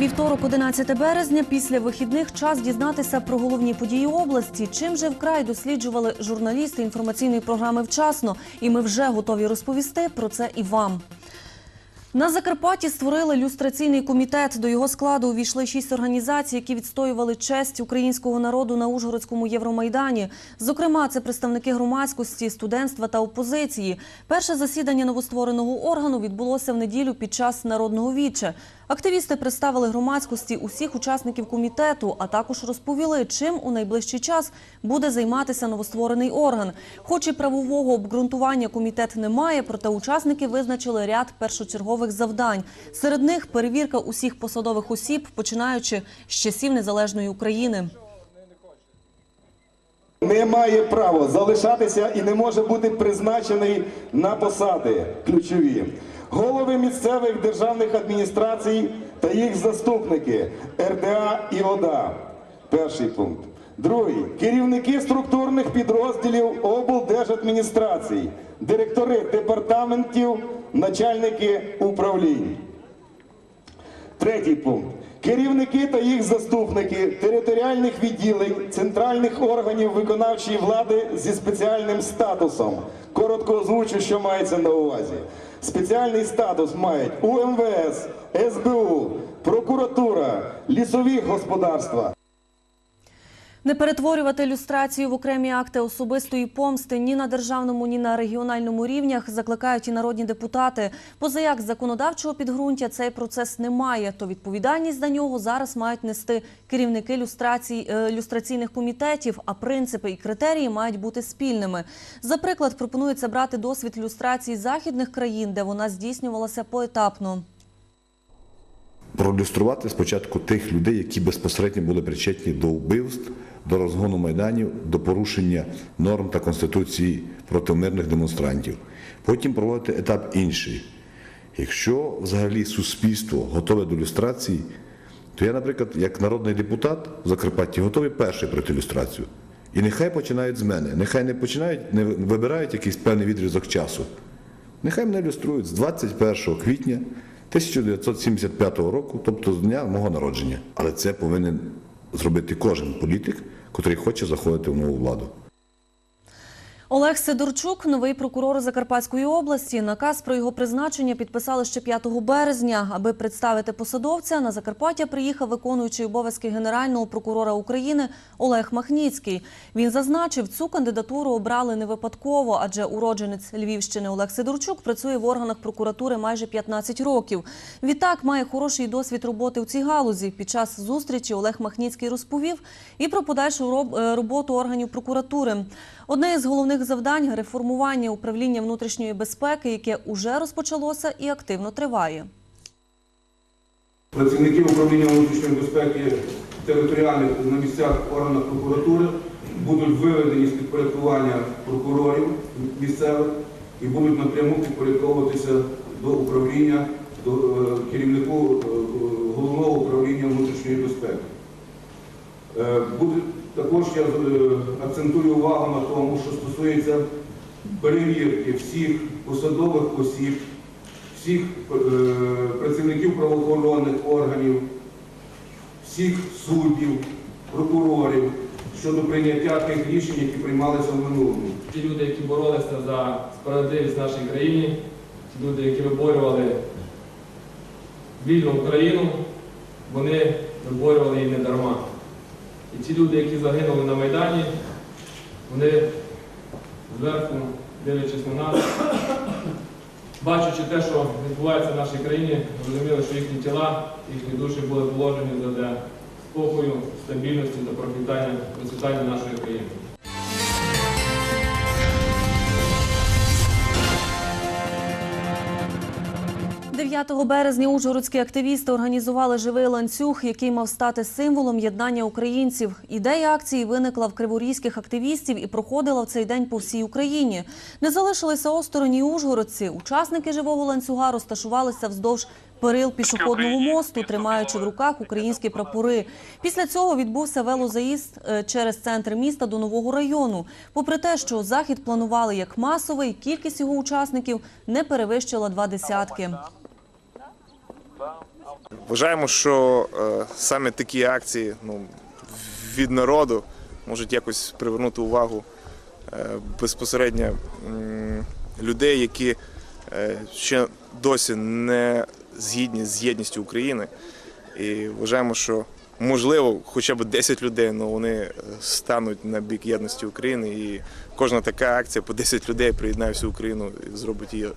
Вівторок, 11 березня. Після вихідних час дізнатися про головні події області. Чим же вкрай досліджували журналісти інформаційної програми вчасно, і ми вже готові розповісти про це і вам. На Закарпатті створили люстраційний комітет. До його складу увійшли шість організацій, які відстоювали честь українського народу на Ужгородському Євромайдані. Зокрема, це представники громадськості, студентства та опозиції. Перше засідання новоствореного органу відбулося в неділю під час народного віче. Активісти представили громадськості усіх учасників комітету, а також розповіли, чим у найближчий час буде займатися новостворений орган. Хоч і правового обґрунтування комітет не має, проте учасники визначили ряд першочергових завдань. Серед них перевірка усіх посадових осіб, починаючи з часів незалежної України. не має права залишатися і не може бути призначений на посади ключові. Голови місцевих державних адміністрацій та їх заступники РДА і ОДА. Перший пункт. Другий керівники структурних підрозділів облдержадміністрацій, директори департаментів, начальники управлінь. Третій пункт. Керівники та їх заступники територіальних відділень центральних органів виконавчої влади зі спеціальним статусом. Коротко озвучу, що мається на увазі. Спеціальний статус мають УМВС, СБУ, прокуратура, лісові господарства. Не перетворювати люстрацію в окремі акти особистої помсти ні на державному, ні на регіональному рівнях закликають і народні депутати. Позаяк законодавчого підґрунтя цей процес не має, то відповідальність за нього зараз мають нести керівники люстрацій, е, комітетів, а принципи і критерії мають бути спільними. За приклад пропонується брати досвід люстрації західних країн, де вона здійснювалася поетапно. Проілюструвати спочатку тих людей, які безпосередньо були причетні до вбивств, до розгону майданів, до порушення норм та конституції проти мирних демонстрантів. Потім проводити етап інший. Якщо взагалі суспільство готове до люстрації, то я, наприклад, як народний депутат в Закарпатті готовий перший пройти люстрацію. І нехай починають з мене, нехай не починають, не вибирають якийсь певний відрізок часу. Нехай мене люструють з 21 квітня 1975 року, тобто з дня мого народження. Але це повинен зробити кожен політик, який хоче заходити в нову владу. Олег Сидорчук, новий прокурор Закарпатської області. Наказ про його призначення підписали ще 5 березня. Аби представити посадовця, на Закарпаття приїхав виконуючий обов'язки генерального прокурора України Олег Махніцький. Він зазначив, цю кандидатуру обрали не випадково, адже уродженець Львівщини Олег Сидорчук працює в органах прокуратури майже 15 років. Відтак має хороший досвід роботи в цій галузі. Під час зустрічі Олег Махніцький розповів і про подальшу е, роботу органів прокуратури. Одне із головних завдань реформування управління внутрішньої безпеки, яке уже розпочалося і активно триває. Працівники управління внутрішньої безпеки територіальних на місцях органах прокуратури будуть виведені з підпорядкування прокурорів місцевих і будуть напряму підпорядковуватися до управління, до е, керівнику е, головного управління внутрішньої безпеки. Е, також я е, акцентую увагу на тому, що стосується перевірки всіх посадових осіб, всіх е, працівників правоохоронних органів, всіх суддів, прокурорів щодо прийняття тих рішень, які приймалися в минулому. Ті люди, які боролися за справедливість в нашій країні, ті люди, які виборювали вільну Україну, вони виборювали її не дарма. І ці люди, які загинули на Майдані, вони зверху, дивлячись на нас, бачачи те, що відбувається в нашій країні, розуміли, що їхні тіла, їхні душі були положені для спокою, стабільності та процвітання, нашої країни. 9 березня ужгородські активісти організували живий ланцюг, який мав стати символом єднання українців. Ідея акції виникла в криворізьких активістів і проходила в цей день по всій Україні. Не залишилися осторонь і ужгородці. Учасники живого ланцюга розташувалися вздовж перил пішохідного мосту, тримаючи в руках українські прапори. Після цього відбувся велозаїзд е, через центр міста до нового району. Попри те, що захід планували як масовий, кількість його учасників не перевищила два десятки. Вважаємо, що е, саме такі акції ну, від народу можуть якось привернути увагу е, безпосередньо людей, які е, ще досі не згідні з єдністю України. І вважаємо, що можливо хоча б 10 людей, але вони е, стануть на бік єдності України. І кожна така акція по 10 людей приєднає всю Україну і зробить її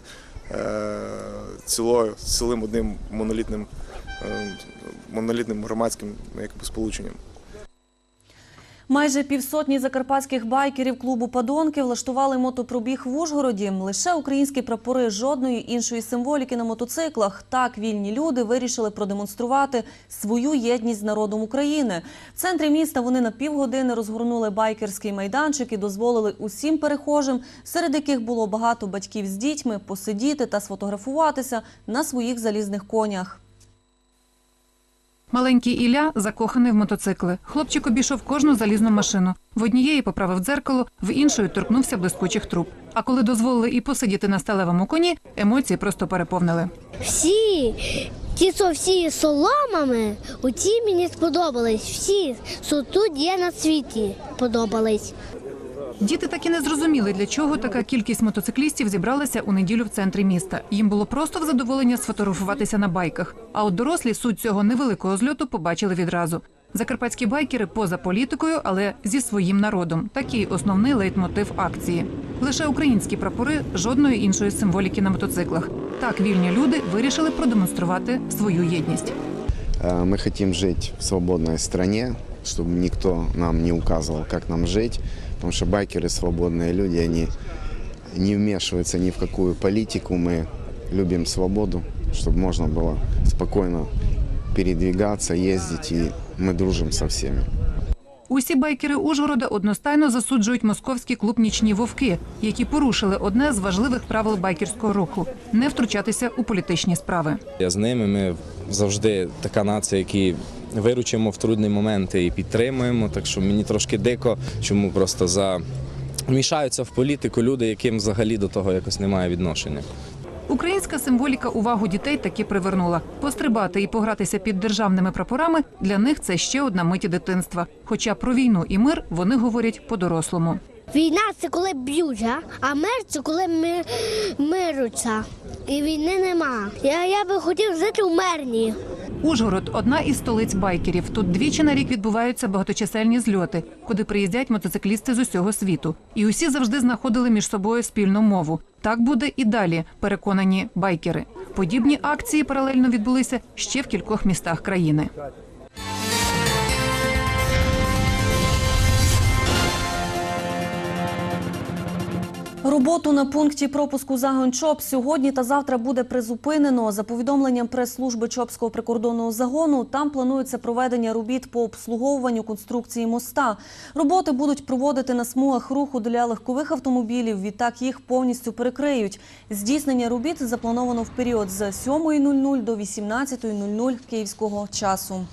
цілою, цілим одним монолітним, монолітним громадським якби, сполученням. Майже півсотні закарпатських байкерів клубу Падонки влаштували мотопробіг в Ужгороді. Лише українські прапори, жодної іншої символіки на мотоциклах. Так вільні люди вирішили продемонструвати свою єдність з народом України. В центрі міста вони на півгодини розгорнули байкерський майданчик і дозволили усім перехожим, серед яких було багато батьків з дітьми, посидіти та сфотографуватися на своїх залізних конях. Маленький Ілля закоханий в мотоцикли. Хлопчик обійшов кожну залізну машину. В однієї поправив дзеркало, в іншої торкнувся блискучих труб. А коли дозволили і посидіти на сталевому коні, емоції просто переповнили. Всі, ті, що всі соломами, оті мені сподобались. Всі, що тут є на світі, подобались. Діти так і не зрозуміли, для чого така кількість мотоциклістів зібралася у неділю в центрі міста. Їм було просто в задоволення сфотографуватися на байках. А от дорослі суть цього невеликого зльоту побачили відразу. Закарпатські байкери поза політикою, але зі своїм народом. Такий основний лейтмотив акції. Лише українські прапори, жодної іншої символіки на мотоциклах. Так вільні люди вирішили продемонструвати свою єдність. Э, Мы хотим жить в свободной стране, чтобы никто нам не указывал, как нам жить, потому что байкеры свободные люди, они не вмешиваются ни в какую политику, мы любим свободу, чтобы можно было спокойно передвигаться, ездить, и мы дружим со всеми. Усі байкери Ужгорода одностайно засуджують московський клуб Нічні вовки, які порушили одне з важливих правил байкерського руху не втручатися у політичні справи. Я з ними. Ми завжди така нація, які виручимо в трудні моменти і підтримуємо. Так що мені трошки дико, чому просто за мішаються в політику люди, яким взагалі до того якось немає відношення. Українська символіка увагу дітей таки привернула. Пострибати і погратися під державними прапорами для них це ще одна миті дитинства. Хоча про війну і мир вони говорять по-дорослому. Війна це коли б'ють, а? мир це коли ми мируться. І війни нема. Я, я би хотів жити в мирній. Ужгород одна із столиць байкерів. Тут двічі на рік відбуваються багаточисельні зльоти, куди приїздять мотоциклісти з усього світу. І усі завжди знаходили між собою спільну мову. Так буде і далі, переконані байкери. Подібні акції паралельно відбулися ще в кількох містах країни. Роботу на пункті пропуску загон ЧОП сьогодні та завтра буде призупинено. За повідомленням прес-служби Чопського прикордонного загону, там планується проведення робіт по обслуговуванню конструкції моста. Роботи будуть проводити на смугах руху для легкових автомобілів. Відтак їх повністю перекриють. Здійснення робіт заплановано в період з 7.00 до 18.00 київського часу.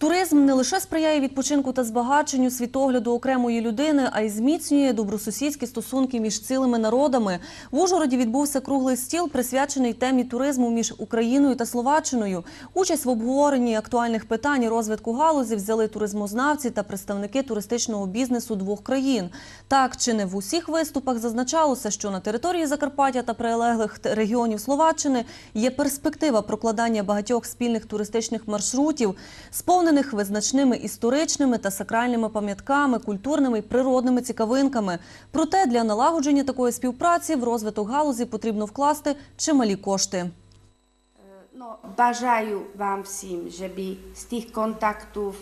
Туризм не лише сприяє відпочинку та збагаченню світогляду окремої людини, а й зміцнює добросусідські стосунки між цілими народами. В Ужгороді відбувся круглий стіл, присвячений темі туризму між Україною та Словаччиною. Участь в обговоренні актуальних питань і розвитку галузі взяли туризмознавці та представники туристичного бізнесу двох країн. Так чи не в усіх виступах зазначалося, що на території Закарпаття та прилеглих регіонів Словаччини є перспектива прокладання багатьох спільних туристичних маршрутів, сповнених визначними історичними та сакральними пам'ятками, культурними і природними цікавинками. Проте для налагодження такої співпраці в розвиток галузі потрібно вкласти чималі кошти. No, бажаю вам всім, щоб з тих контактів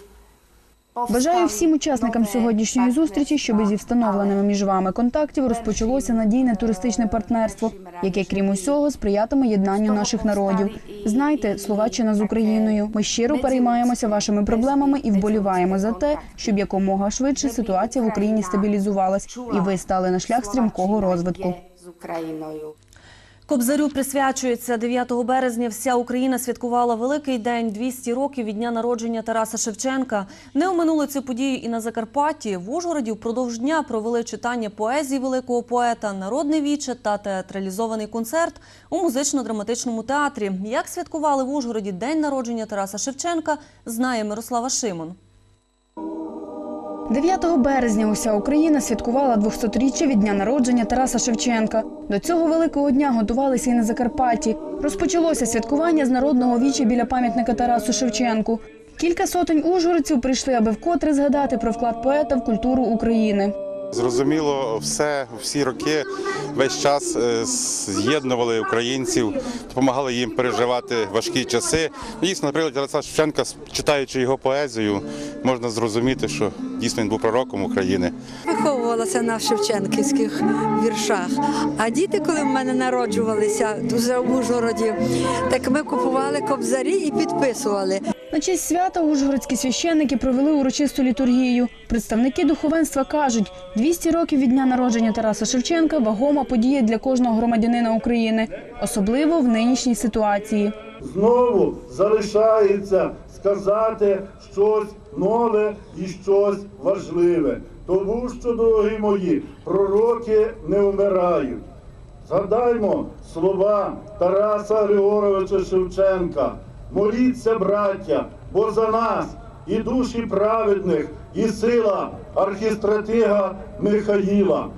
Бажаю всім учасникам сьогоднішньої зустрічі, щоб зі встановленими між вами контактів розпочалося надійне туристичне партнерство, яке, крім усього, сприятиме єднанню наших народів. Знайте, Словаччина з Україною. Ми щиро переймаємося вашими проблемами і вболіваємо за те, щоб якомога швидше ситуація в Україні стабілізувалась, і ви стали на шлях стрімкого розвитку. з Україною. Кобзарю присвячується 9 березня. Вся Україна святкувала великий день 200 років від дня народження Тараса Шевченка. Не оминули цю подію і на Закарпатті. В Ужгороді впродовж дня провели читання поезії великого поета, народне віче та театралізований концерт у музично-драматичному театрі. Як святкували в Ужгороді день народження Тараса Шевченка, знає Мирослава Шимон. 9 березня уся Україна святкувала 200-річчя від дня народження Тараса Шевченка. До цього великого дня готувалися і на Закарпатті. Розпочалося святкування з народного віча біля пам'ятника Тарасу Шевченку. Кілька сотень ужгородців прийшли, аби вкотре згадати про вклад поета в культуру України. Зрозуміло, все всі роки весь час е, з'єднували українців, допомагали їм переживати важкі часи. Дійсно, наприклад, Тараса Шевченка, читаючи його поезію, можна зрозуміти, що дійсно він був пророком України. Виховувалася на шевченківських віршах. А діти, коли в мене народжувалися вже в Ужгороді, так ми купували кобзарі і підписували. На честь свята ужгородські священники провели урочисту літургію. Представники духовенства кажуть, 200 років від дня народження Тараса Шевченка вагома подія для кожного громадянина України, особливо в нинішній ситуації. знову залишається сказати щось нове і щось важливе. Тому що, дорогі мої, пророки не вмирають. Згадаймо слова Тараса Григоровича Шевченка. Моліться, браття, бо за нас і душі праведних, і сила архістратига Михаїла.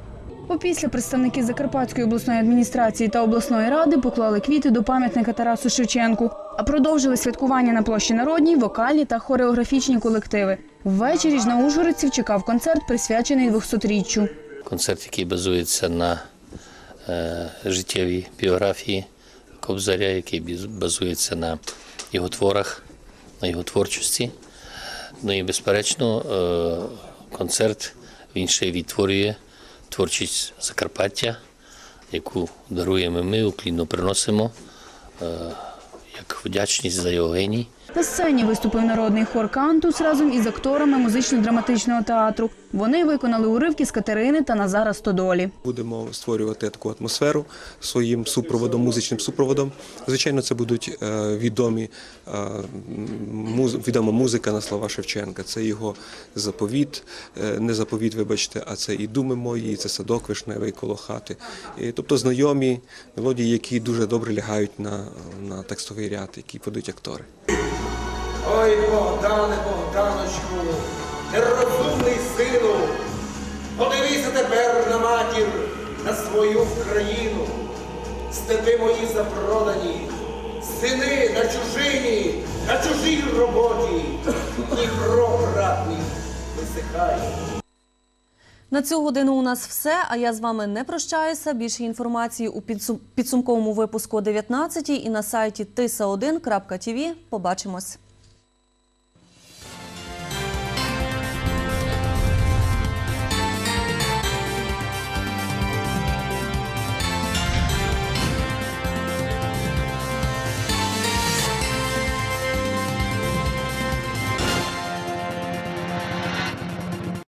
Опісля представники Закарпатської обласної адміністрації та обласної ради поклали квіти до пам'ятника Тарасу Шевченку, а продовжили святкування на площі Народній, вокальні та хореографічні колективи. Ввечері ж на ужгородців чекав концерт, присвячений 200-річчю. концерт, який базується на е, життєвій біографії Кобзаря, який базується на його творах, на його творчості. Ну і, безперечно, е, концерт він ще відтворює творчість Закарпаття, яку даруємо ми, уклінно приносимо е, як вдячність за його геній. На сцені виступив народний хор Кантус разом із акторами музично-драматичного театру. Вони виконали уривки з Катерини та Назара Стодолі. Будемо створювати таку атмосферу своїм супроводом, музичним супроводом. Звичайно, це будуть е, відомі е, відома музика на слова Шевченка. Це його заповіт, е, не заповіт, вибачте, а це і думи мої, і це садок вишневий коло хати. Тобто знайомі мелодії, які дуже добре лягають на, на текстовий ряд, які подають актори. Ой, Богдане, Богданочку, нерозумний сину, подивися тепер на матір, на свою країну. Степи мої запродані, сини на чужині, на чужій роботі, Дніпро братний висихає. На цю годину у нас все. А я з вами не прощаюся. Більше інформації у підсум- підсумковому випуску о 19 і на сайті tisa1.tv. Побачимось.